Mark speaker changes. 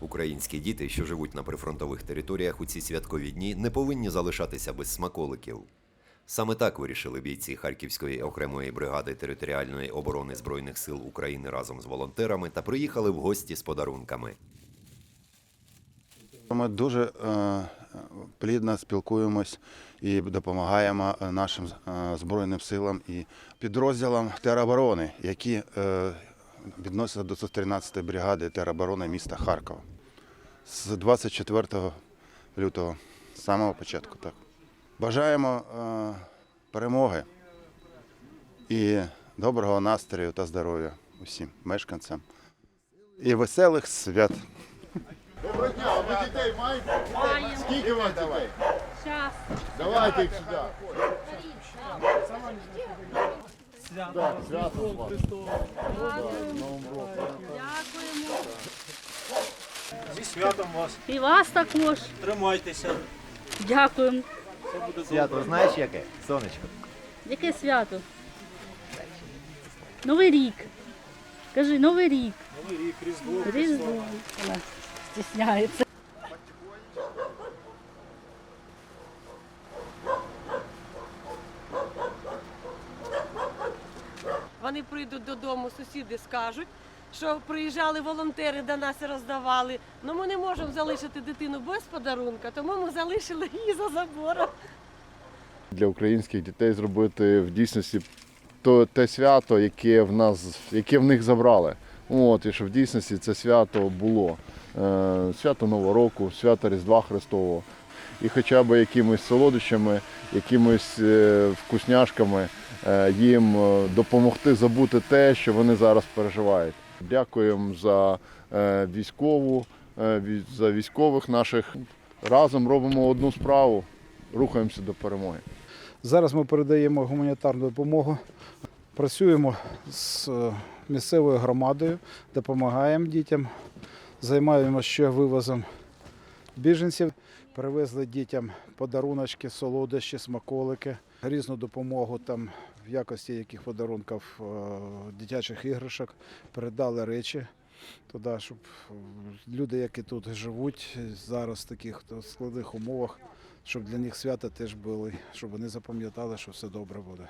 Speaker 1: Українські діти, що живуть на прифронтових територіях у ці святкові дні, не повинні залишатися без смаколиків. Саме так вирішили бійці Харківської окремої бригади територіальної оборони Збройних сил України разом з волонтерами та приїхали в гості з подарунками.
Speaker 2: Ми дуже е, плідно спілкуємось і допомагаємо е, нашим е, збройним силам і підрозділам тероборони, які відносяться до 113-ї бригади тероборони міста Харкова. З 24 лютого, з самого початку. Так. Бажаємо е, перемоги і доброго настрою та здоров'я усім мешканцям. І веселих свят.
Speaker 3: Доброго дня, а ви дітей маєте? Скільки у вас дітей?
Speaker 4: Щас.
Speaker 3: Давайте їх сюди. Так, свято з вас.
Speaker 4: Дякуємо.
Speaker 5: Зі святом вас.
Speaker 4: І вас також.
Speaker 5: Тримайтеся.
Speaker 4: Дякуємо.
Speaker 5: Все буде
Speaker 6: Свято знаєш яке? Сонечко.
Speaker 4: Яке свято? Новий рік. Кажи, Новий рік.
Speaker 5: Новий рік, Різдво.
Speaker 4: Різдво. Вона стісняється.
Speaker 7: Вони прийдуть додому, сусіди скажуть, що приїжджали волонтери до нас і роздавали. Ну ми не можемо залишити дитину без подарунка, тому ми залишили її за забором.
Speaker 8: для українських дітей зробити в дійсності то, те свято, яке в нас, яке в них забрали. От, і щоб в дійсності це свято було. Е, свято Нового року, свято Різдва Христового. І хоча б якимись солодощами, якимись е, вкусняшками е, їм е, допомогти забути те, що вони зараз переживають. Дякуємо за військову, за військових наших. Разом робимо одну справу, рухаємося до перемоги.
Speaker 9: Зараз ми передаємо гуманітарну допомогу. Працюємо з місцевою громадою, допомагаємо дітям, займаємося ще вивозом біженців. Привезли дітям подаруночки, солодощі, смаколики, різну допомогу там в якості яких подарунків е, дитячих іграшок, передали речі туди, щоб е, люди, які тут живуть зараз в таких складних умовах, щоб для них свята теж були, щоб вони запам'ятали, що все добре буде.